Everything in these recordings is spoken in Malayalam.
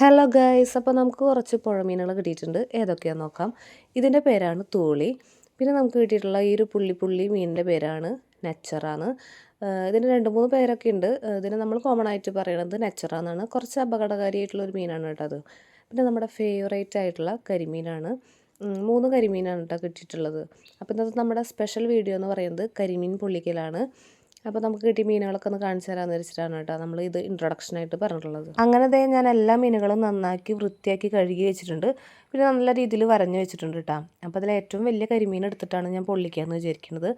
ഹലോ ഗൈസ് അപ്പോൾ നമുക്ക് കുറച്ച് പുഴമീനുകൾ കിട്ടിയിട്ടുണ്ട്. ഏതൊക്കെയാണെന്ന് നോക്കാം. ഇതിന്റെ പേരാണ് തൂളി. പിന്നെ നമുക്ക് കിട്ടിയിട്ടുള്ള ഈ ഒരു പുള്ളി പുള്ളി മീനിന്റെ പേരാണ് നെച്ചറാണ് ഇതിന് രണ്ട് മൂന്ന് പേരൊക്കെ ഉണ്ട്. ഇതിന് നമ്മൾ കോമൺ ആയിട്ട് പറയുന്നത് നെച്ചറാന്നാണ്. കുറച്ച് അപകടകാരിയായിട്ടുള്ള ഒരു മീനാണ് കേട്ടോ അത്. പിന്നെ നമ്മുടെ ഫേവറേറ്റ് ആയിട്ടുള്ള കരിമീനാണ്. മൂന്ന് കരിമീനാണ് കേട്ടോ കിട്ടിയിട്ടുള്ളത്. അപ്പോൾ ഇന്നത്തെ നമ്മുടെ സ്പെഷ്യൽ വീഡിയോ എന്ന് പറയുന്നത് കരിമീൻ പൊള്ളിക്കലാണ്. അപ്പോൾ നമുക്ക് കിട്ടിയ മീനുകളൊക്കെ ഒന്ന് കാണിച്ചു തരാമെന്ന് വെച്ചിട്ടാണ് കേട്ടോ നമ്മൾ ഇത് ഇൻട്രൊഡക്ഷനായിട്ട് പറഞ്ഞിട്ടുള്ളത്. അങ്ങനെ ദേ ഞാൻ എല്ലാ മീനുകളും നന്നാക്കി വൃത്തിയാക്കി കഴുകി വെച്ചിട്ടുണ്ട്. പിന്നെ നല്ല രീതിയിൽ വരഞ്ഞു വെച്ചിട്ടുണ്ട് കേട്ടോ. അപ്പോൾ അതിൽ ഏറ്റവും വലിയ കരിമീൻ എടുത്തിട്ടാണ് ഞാൻ പൊള്ളിക്കാമെന്ന് വിചാരിക്കുന്നത്.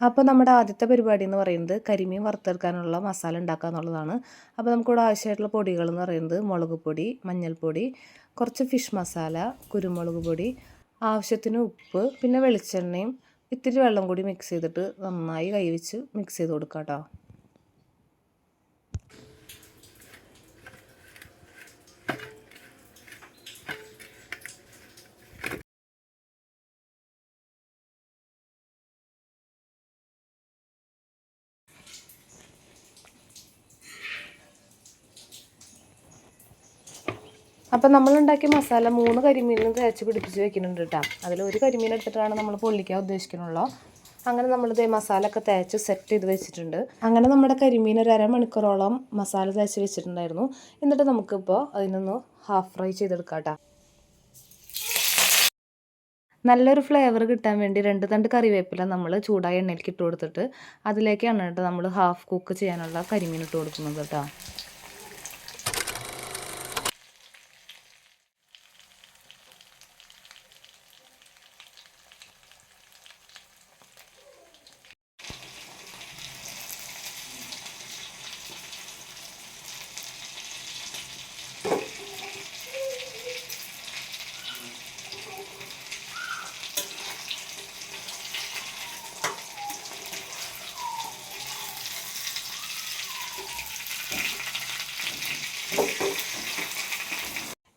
അപ്പോൾ നമ്മുടെ ആദ്യത്തെ പരിപാടി എന്ന് പറയുന്നത് കരിമീൻ വറുത്തെടുക്കാനുള്ള മസാല ഉണ്ടാക്കുക എന്നുള്ളതാണ്. അപ്പോൾ നമുക്കിവിടെ ആവശ്യമായിട്ടുള്ള പൊടികൾ എന്ന് പറയുന്നത് മുളക് പൊടി മഞ്ഞൾപ്പൊടി കുറച്ച് ഫിഷ് മസാല കുരുമുളക് പൊടി ആവശ്യത്തിന് ഉപ്പ് പിന്നെ വെളിച്ചെണ്ണയും ഇത്തിരി വെള്ളം കൂടി മിക്സ് ചെയ്തിട്ട് നന്നായി കൈ വെച്ച് മിക്സ് ചെയ്ത് കൊടുക്കാം കേട്ടോ അപ്പം നമ്മളുണ്ടാക്കിയ മസാല മൂന്ന് കരിമീനും തേച്ച് പിടിപ്പിച്ച് വെക്കുന്നുണ്ട് കേട്ടോ. അതിൽ ഒരു കരിമീൻ എടുത്തിട്ടാണ് നമ്മൾ പൊള്ളിക്കാൻ ഉദ്ദേശിക്കുന്നുള്ളൂ. അങ്ങനെ നമ്മൾ മസാല ഒക്കെ തേച്ച് സെറ്റ് ചെയ്ത് വെച്ചിട്ടുണ്ട്. അങ്ങനെ നമ്മുടെ കരിമീൻ ഒരു അരമണിക്കൂറോളം മസാല തേച്ച് വെച്ചിട്ടുണ്ടായിരുന്നു. എന്നിട്ട് നമുക്കിപ്പോൾ അതിനൊന്ന് ഹാഫ് ഫ്രൈ ചെയ്തെടുക്കാം കേട്ടോ. നല്ലൊരു ഫ്ലേവർ കിട്ടാൻ വേണ്ടി രണ്ട് തണ്ട് കറിവേപ്പില നമ്മൾ ചൂടായ എണ്ണയിലേക്ക് ഇട്ട് കൊടുത്തിട്ട് അതിലേക്കാണ് കേട്ടോ നമ്മൾ ഹാഫ് കുക്ക് ചെയ്യാനുള്ള കരിമീൻ ഇട്ട് കൊടുക്കുന്നത് കേട്ടോ.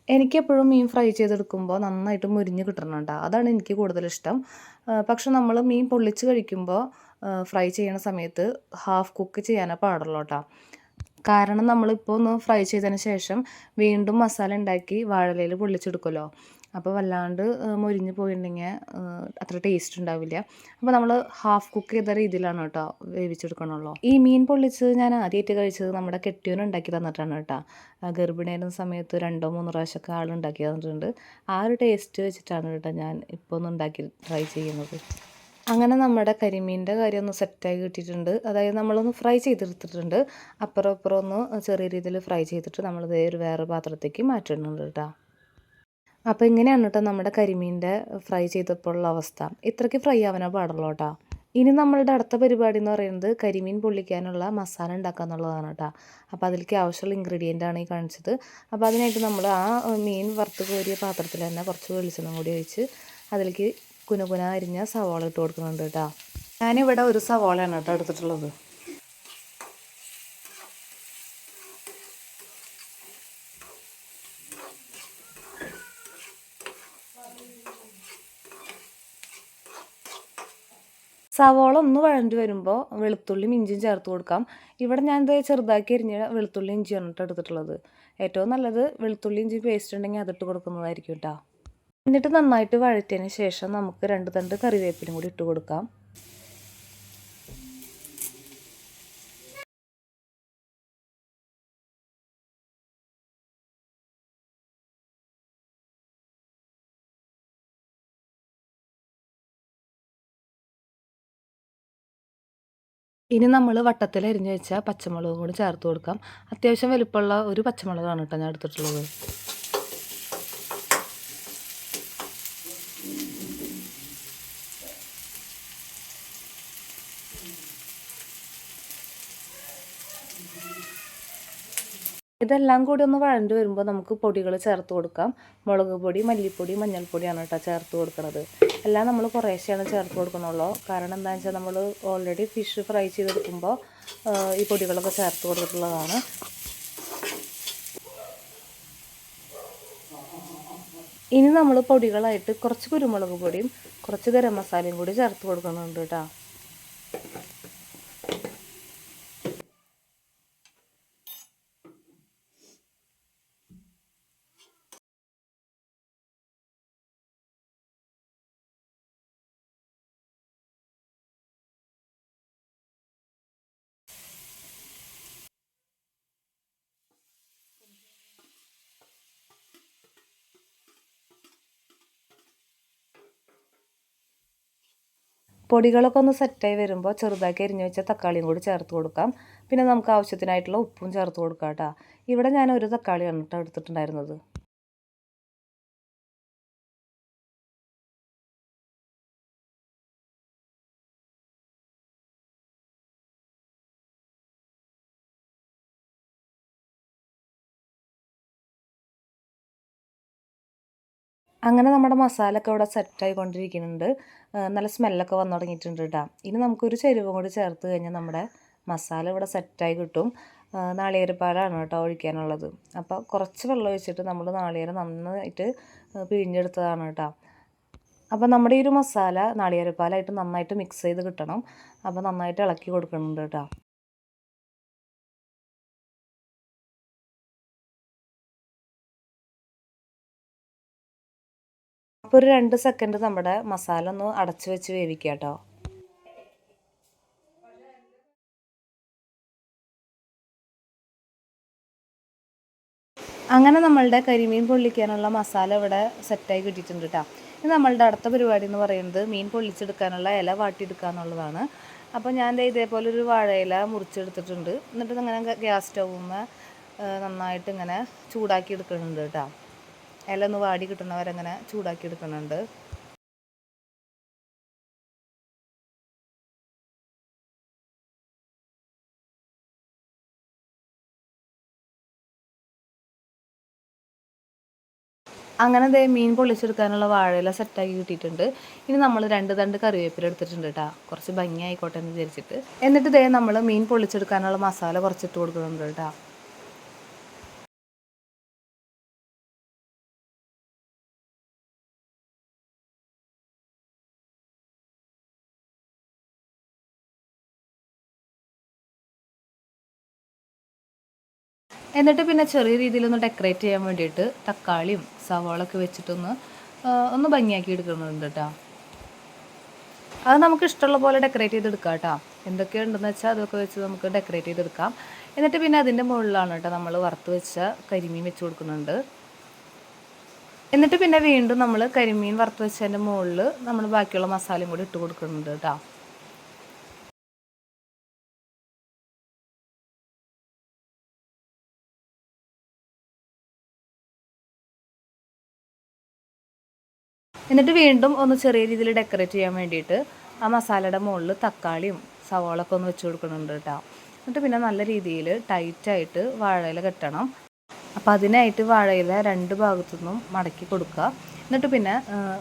എനിക്കെപ്പോഴും മീൻ ഫ്രൈ ചെയ്തെടുക്കുമ്പോൾ നന്നായിട്ട് മുരിഞ്ഞ് കിട്ടണം കേട്ടോ അതാണ് എനിക്ക് കൂടുതലിഷ്ടം. പക്ഷെ നമ്മൾ മീൻ പൊള്ളിച്ച് കഴിക്കുമ്പോൾ ഫ്രൈ ചെയ്യണ സമയത്ത് ഹാഫ് കുക്ക് ചെയ്യാനേ പാടുള്ളൂ കേട്ടോ കാരണം നമ്മളിപ്പോൾ ഒന്ന് ഫ്രൈ ചെയ്തതിന് ശേഷം വീണ്ടും മസാല ഉണ്ടാക്കി വാഴലയിൽ പൊള്ളിച്ചെടുക്കുമല്ലോ. അപ്പോൾ വല്ലാണ്ട് മൊരിഞ്ഞ് പോയിട്ടുണ്ടെങ്കിൽ അത്ര ടേസ്റ്റ് ഉണ്ടാവില്ല. അപ്പോൾ നമ്മൾ ഹാഫ് കുക്ക് ചെയ്ത രീതിയിലാണ് കേട്ടോ വേവിച്ചെടുക്കണുള്ളൂ. ഈ മീൻ പൊള്ളിച്ച് ഞാൻ ആദ്യമായിട്ട് കഴിച്ചത്. നമ്മുടെ കെട്ടിയോൻ ഉണ്ടാക്കി തന്നിട്ടാണ് കേട്ടോ. ഗർഭിണിയായിരുന്ന സമയത്ത് രണ്ടോ മൂന്നോ പ്രാവശ്യമൊക്കെ ആൾ ഉണ്ടാക്കി തന്നിട്ടുണ്ട്. ആ ഒരു ടേസ്റ്റ് വെച്ചിട്ടാണ് കേട്ടോ ഞാൻ ഇപ്പോൾ ഒന്ന് ഉണ്ടാക്കി ട്രൈ ചെയ്യുന്നത്. അങ്ങനെ നമ്മുടെ കരിമീന്റെ കാര്യം ഒന്ന് സെറ്റായി കിട്ടിയിട്ടുണ്ട്. അതായത് നമ്മളൊന്ന് ഫ്രൈ ചെയ്തെടുത്തിട്ടുണ്ട്. അപ്പുറം അപ്പുറം ഒന്ന് ചെറിയ രീതിയിൽ ഫ്രൈ ചെയ്തിട്ട് നമ്മൾ ഒരു വേറെ പാത്രത്തേക്ക് മാറ്റുന്നുണ്ട് കേട്ടോ. അപ്പോൾ ഇങ്ങനെയാണ് കേട്ടോ നമ്മുടെ കരിമീന്റെ ഫ്രൈ ചെയ്തപ്പോഴുള്ള അവസ്ഥ. ഇത്രയ്ക്ക് ഫ്രൈ ആവാനോ പാടുള്ളൂ കേട്ടോ. ഇനി നമ്മളുടെ അടുത്ത പരിപാടി എന്ന് പറയുന്നത് കരിമീൻ പൊള്ളിക്കാനുള്ള മസാല ഉണ്ടാക്കുക എന്നുള്ളതാണ് കേട്ടോ. അപ്പോൾ അതിലേക്ക് ആവശ്യമുള്ള ഇൻഗ്രീഡിയന്റ് ആണ് ഈ കാണിച്ചത്. അപ്പോൾ അതിനായിട്ട് നമ്മൾ ആ മീൻ വറുത്ത് കോരിയ പാത്രത്തിൽ തന്നെ കുറച്ച് വെളിച്ചെണ്ണ കൂടി ഒഴിച്ച് അതിലേക്ക് കുനകുന അരിഞ്ഞ സവാള ഇട്ട് കൊടുക്കുന്നുണ്ട് കേട്ടോ. ഞാനിവിടെ ഒരു സവാളയാണ് കേട്ടോ എടുത്തിട്ടുള്ളത്. സവോള ഒന്ന് വഴണ്ടി വരുമ്പോൾ വെളുത്തുള്ളിയും ഇഞ്ചിയും ചേർത്ത് കൊടുക്കാം. ഇവിടെ ഞാൻ ഇത് ചെറുതാക്കി അരിഞ്ഞ വെളുത്തുള്ളി ഇഞ്ചിയാണ് കേട്ടോ എടുത്തിട്ടുള്ളത്. ഏറ്റവും നല്ലത് വെളുത്തുള്ളി ഇഞ്ചി പേസ്റ്റ് ഉണ്ടെങ്കിൽ അതിട്ട് കൊടുക്കുന്നതായിരിക്കും കേട്ടോ. എന്നിട്ട് നന്നായിട്ട് വഴറ്റിയതിന് ശേഷം നമുക്ക് രണ്ട് തണ്ട് കറിവേപ്പിലും കൂടി ഇട്ട് കൊടുക്കാം. ഇനി നമ്മൾ വട്ടത്തിൽ അരിഞ്ഞ് വെച്ച പച്ചമുളകും കൂടി ചേർത്ത് കൊടുക്കാം. അത്യാവശ്യം വലുപ്പമുള്ള ഒരു പച്ചമുളകാണ് കേട്ടോ ഞാൻ എടുത്തിട്ടുള്ളത്. ഇതെല്ലാം കൂടി ഒന്ന് വഴണ്ട് വരുമ്പോൾ നമുക്ക് പൊടികൾ ചേർത്ത് കൊടുക്കാം. മുളക് പൊടി മല്ലിപ്പൊടി മഞ്ഞൾപ്പൊടിയാണ് കേട്ടോ ചേർത്ത് കൊടുക്കുന്നത് എല്ലാം നമ്മൾ കുറേശ്ശെയാണ് ചേർത്ത് കൊടുക്കണുള്ളൂ. കാരണം എന്താണെന്ന് വെച്ചാൽ നമ്മൾ ഓൾറെഡി ഫിഷ് ഫ്രൈ ചെയ്തെടുക്കുമ്പോൾ ഈ പൊടികളൊക്കെ ചേർത്ത് കൊടുത്തിട്ടുള്ളതാണ്. ഇനി നമ്മൾ പൊടികളായിട്ട് കുറച്ച് കുരുമുളക് പൊടിയും കുറച്ച് ഗരം മസാലയും കൂടി ചേർത്ത് കൊടുക്കുന്നുണ്ട് കേട്ടോ പൊടികളൊക്കെ ഒന്ന് സെറ്റായി വരുമ്പോൾ ചെറുതാക്കി എരിഞ്ഞു വെച്ച തക്കാളിയും കൂടി ചേർത്ത് കൊടുക്കാം. പിന്നെ നമുക്ക് ആവശ്യത്തിനായിട്ടുള്ള ഉപ്പും ചേർത്ത് കൊടുക്കാം കേട്ടോ ഇവിടെ ഞാൻ ഒരു തക്കാളിയാണ് കേട്ടോ എടുത്തിട്ടുണ്ടായിരുന്നത്. അങ്ങനെ നമ്മുടെ മസാലയൊക്കെ ഇവിടെ സെറ്റായി കൊണ്ടിരിക്കുന്നുണ്ട് നല്ല സ്മെല്ലൊക്കെ വന്നു തുടങ്ങിയിട്ടുണ്ട് കേട്ടോ ഇനി നമുക്കൊരു ചെരുവും കൂടി ചേർത്ത് കഴിഞ്ഞാൽ നമ്മുടെ മസാല ഇവിടെ സെറ്റായി കിട്ടും. നാളികേരപ്പാലാണ് കേട്ടോ ഒഴിക്കാനുള്ളത്. അപ്പോൾ കുറച്ച് വെള്ളം ഒഴിച്ചിട്ട് നമ്മൾ നാളികേരം നന്നായിട്ട് പിഴിഞ്ഞെടുത്തതാണ് കേട്ടോ അപ്പോൾ നമ്മുടെ ഈ ഒരു മസാല നാളികേരപ്പാലായിട്ട് നന്നായിട്ട് മിക്സ് ചെയ്ത് കിട്ടണം. അപ്പോൾ നന്നായിട്ട് ഇളക്കി കൊടുക്കുന്നുണ്ട് കേട്ടോ അപ്പോൾ ഒരു രണ്ട് സെക്കൻഡ് നമ്മുടെ മസാല ഒന്ന് അടച്ചു വെച്ച് വേവിക്കുക കേട്ടോ അങ്ങനെ നമ്മളുടെ കരിമീൻ പൊള്ളിക്കാനുള്ള മസാല ഇവിടെ സെറ്റായി കിട്ടിയിട്ടുണ്ട് കേട്ടോ ഇനി നമ്മളുടെ അടുത്ത പരിപാടി എന്ന് പറയുന്നത് മീൻ പൊള്ളിച്ചെടുക്കാനുള്ള ഇല വാട്ടിയെടുക്കുക എന്നുള്ളതാണ്. അപ്പോൾ ഞാൻ ഇതേപോലെ ഒരു വാഴയില മുറിച്ചെടുത്തിട്ടുണ്ട്. എന്നിട്ട് അങ്ങനെ ഗ്യാസ് സ്റ്റൗമ്മ നന്നായിട്ട് ഇങ്ങനെ ചൂടാക്കി എടുക്കുന്നുണ്ട് കേട്ടോ ഇല ഒന്ന് വാടി കിട്ടുന്നവരങ്ങനെ ചൂടാക്കി എടുക്കുന്നുണ്ട്. അങ്ങനെ ദേ മീൻ പൊള്ളിച്ചെടുക്കാനുള്ള വാഴയില സെറ്റാക്കി കിട്ടിയിട്ടുണ്ട്. ഇനി നമ്മൾ രണ്ട് തണ്ട് കറിവേപ്പില എടുത്തിട്ടുണ്ട് കേട്ടോ കുറച്ച് ഭംഗി ആയിക്കോട്ടെ എന്ന് വിചാരിച്ചിട്ട്. എന്നിട്ട് ദേ നമ്മൾ മീൻ പൊള്ളിച്ചെടുക്കാനുള്ള മസാല കുറച്ചിട്ട് കൊടുക്കുന്നുണ്ട് കേട്ടോ എന്നിട്ട് പിന്നെ ചെറിയ രീതിയിലൊന്ന് ഡെക്കറേറ്റ് ചെയ്യാൻ വേണ്ടിയിട്ട് തക്കാളിയും സവാളൊക്കെ വെച്ചിട്ടൊന്ന് ഒന്ന് ഭംഗിയാക്കി എടുക്കുന്നുണ്ട് കേട്ടോ അത് നമുക്ക് ഇഷ്ടമുള്ള പോലെ ഡെക്കറേറ്റ് ചെയ്തെടുക്കാം കേട്ടോ എന്തൊക്കെയുണ്ടെന്ന് വെച്ചാൽ അതൊക്കെ വെച്ച് നമുക്ക് ഡെക്കറേറ്റ് ചെയ്തെടുക്കാം. എന്നിട്ട് പിന്നെ അതിന്റെ മുകളിലാണ് കേട്ടോ നമ്മൾ വറുത്ത് വെച്ച കരിമീൻ വെച്ച് കൊടുക്കുന്നുണ്ട്. എന്നിട്ട് പിന്നെ വീണ്ടും നമ്മൾ കരിമീൻ വറുത്ത് വെച്ചതിന്റെ മുകളിൽ നമ്മൾ ബാക്കിയുള്ള മസാലയും കൂടി ഇട്ട് കൊടുക്കുന്നുണ്ട് കേട്ടോ എന്നിട്ട് വീണ്ടും ഒന്ന് ചെറിയ രീതിയിൽ ഡെക്കറേറ്റ് ചെയ്യാൻ വേണ്ടിയിട്ട് ആ മസാലയുടെ മുകളിൽ തക്കാളിയും സവാളൊക്കെ ഒന്ന് വെച്ച് കൊടുക്കുന്നുണ്ട് കേട്ടോ. എന്നിട്ട് പിന്നെ നല്ല രീതിയിൽ ടൈറ്റായിട്ട് വാഴയില കെട്ടണം. അപ്പോൾ അതിനായിട്ട് വാഴയില രണ്ട് ഭാഗത്തുനിന്നും മടക്കി കൊടുക്കുക. എന്നിട്ട് പിന്നെ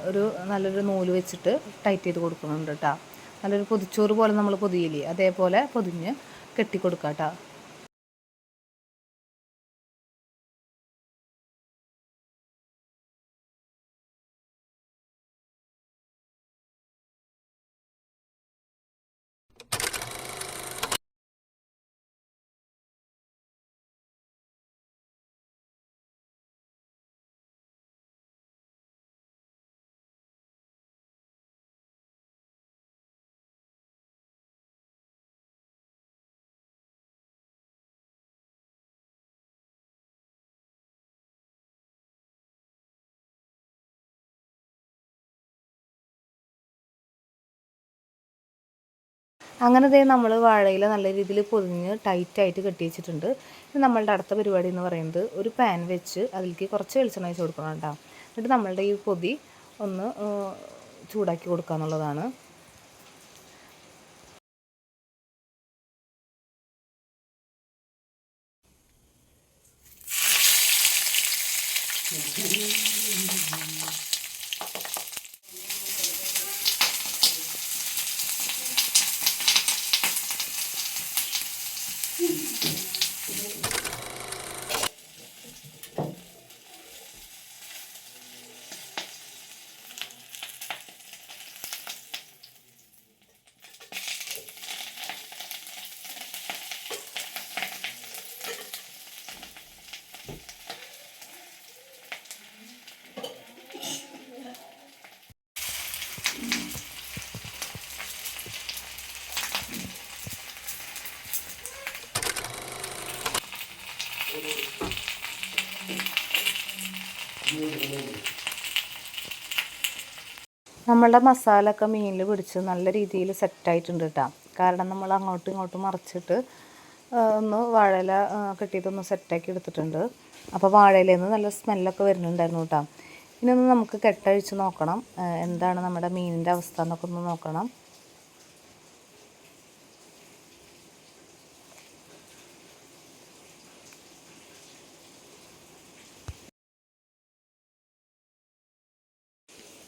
ഒരു നല്ലൊരു നൂൽ വെച്ചിട്ട് ടൈറ്റ് ചെയ്ത് കൊടുക്കുന്നുണ്ട് കേട്ടോ. നല്ലൊരു പൊതിച്ചോറ് പോലെ നമ്മൾ പൊതിയില്ലേ അതേപോലെ പൊതിഞ്ഞ് കെട്ടി കൊടുക്കുക കേട്ടോ. അങ്ങനെ ദേ നമ്മൾ വാഴയില നല്ല രീതിയിൽ പൊതിഞ്ഞ് ടൈറ്റായിട്ട് കെട്ടി വെച്ചിട്ടുണ്ട്. ഇത് നമ്മളുടെ അടുത്ത പരിപാടി എന്ന് പറയുന്നത് ഒരു പാൻ വെച്ച് അതിലേക്ക് കുറച്ച് വെളിച്ചെണ്ണ വെച്ച് കൊടുക്കണം കേട്ടോ. എന്നിട്ട് നമ്മളുടെ ഈ പൊതി ഒന്ന് ചൂടാക്കി കൊടുക്കുക എന്നുള്ളതാണ് നമ്മളുടെ മസാല ഒക്കെ മീനിൽ പിടിച്ച് നല്ല രീതിയിൽ സെറ്റായിട്ടുണ്ട് കേട്ടോ കാരണം നമ്മൾ അങ്ങോട്ടും ഇങ്ങോട്ടും മറിച്ചിട്ട് ഒന്ന് വാഴയില കെട്ടിയിട്ടൊന്ന് സെറ്റാക്കി എടുത്തിട്ടുണ്ട്. അപ്പോൾ വാഴയിലയിൽ നിന്ന് നല്ല സ്മെല്ലൊക്കെ വരുന്നുണ്ടായിരുന്നു കേട്ടോ ഇനി ഒന്ന് നമുക്ക് കെട്ടഴിച്ച് നോക്കണം. എന്താണ് നമ്മുടെ മീനിന്റെ അവസ്ഥ എന്നൊക്കെ ഒന്ന് നോക്കണം.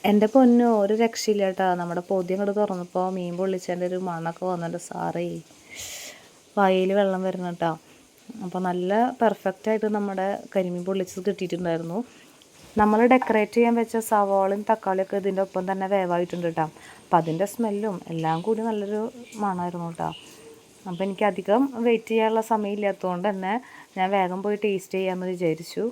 എന്റെ പൊന്നു ഒരു രക്ഷയില്ല കേട്ടോ. നമ്മുടെ പൊതി തുറന്നപ്പോൾ മീൻ പൊള്ളിച്ചതിന്റെ ഒരു മണമൊക്കെ വന്നിട്ട് സാറേ വായിൽ വെള്ളം വരുന്നു കേട്ടോ. അപ്പോൾ നല്ല പെർഫെക്റ്റ് ആയിട്ട് നമ്മുടെ കരിമീൻ പൊള്ളിച്ചത് കിട്ടിയിട്ടുണ്ടായിരുന്നു. നമ്മൾ ഡെക്കറേറ്റ് ചെയ്യാൻ വെച്ച സവാളയും തക്കാളിയൊക്കെ ഇതിന്റെ ഒപ്പം തന്നെ വേവായിട്ടുണ്ട് കേട്ടോ. അപ്പോൾ അതിന്റെ സ്മെല്ലും എല്ലാം കൂടി നല്ലൊരു മണമായിരുന്നു കേട്ടോ. അപ്പോൾ എനിക്ക് അധികം വെയിറ്റ് ചെയ്യാനുള്ള സമയമില്ലാത്തതുകൊണ്ട് തന്നെ ഞാൻ വേഗം പോയി ടേസ്റ്റ് ചെയ്യാമെന്ന് വിചാരിച്ചു.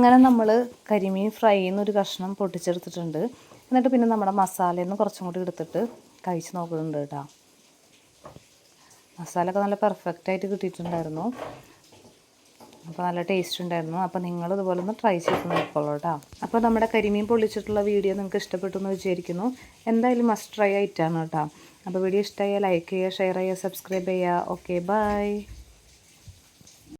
അങ്ങനെ നമ്മൾ കരിമീൻ ഫ്രൈ നിന്ന് ഒരു കഷ്ണം പൊട്ടിച്ചെടുത്തിട്ടുണ്ട്. എന്നിട്ട് പിന്നെ നമ്മുടെ മസാലയിൽ കുറച്ചും കൂടി എടുത്തിട്ട് കഴിച്ച് നോക്കുന്നുണ്ട് കേട്ടോ. മസാല ഒക്കെ നല്ല പെർഫെക്റ്റ് ആയിട്ട് കിട്ടിയിട്ടുണ്ടായിരുന്നു. അപ്പോൾ നല്ല ടേസ്റ്റ് ഉണ്ടായിരുന്നു. അപ്പോൾ നിങ്ങൾ ഇതുപോലെ ഒന്ന് ട്രൈ ചെയ്ത് നോക്കോളൂ കേട്ടോ. അപ്പോൾ നമ്മുടെ കരിമീൻ പൊള്ളിച്ചിട്ടുള്ള വീഡിയോ നിങ്ങൾക്ക് ഇഷ്ടപ്പെട്ടു എന്ന് വിചാരിക്കുന്നു. എന്തായാലും മസ്റ്റ് ട്രൈ ആയിട്ടാണ് കേട്ടോ. അപ്പോൾ വീഡിയോ ഇഷ്ടമായ ലൈക്ക് ചെയ്യുക ഷെയർ ചെയ്യുക സബ്സ്ക്രൈബ് ചെയ്യുക. Okay bye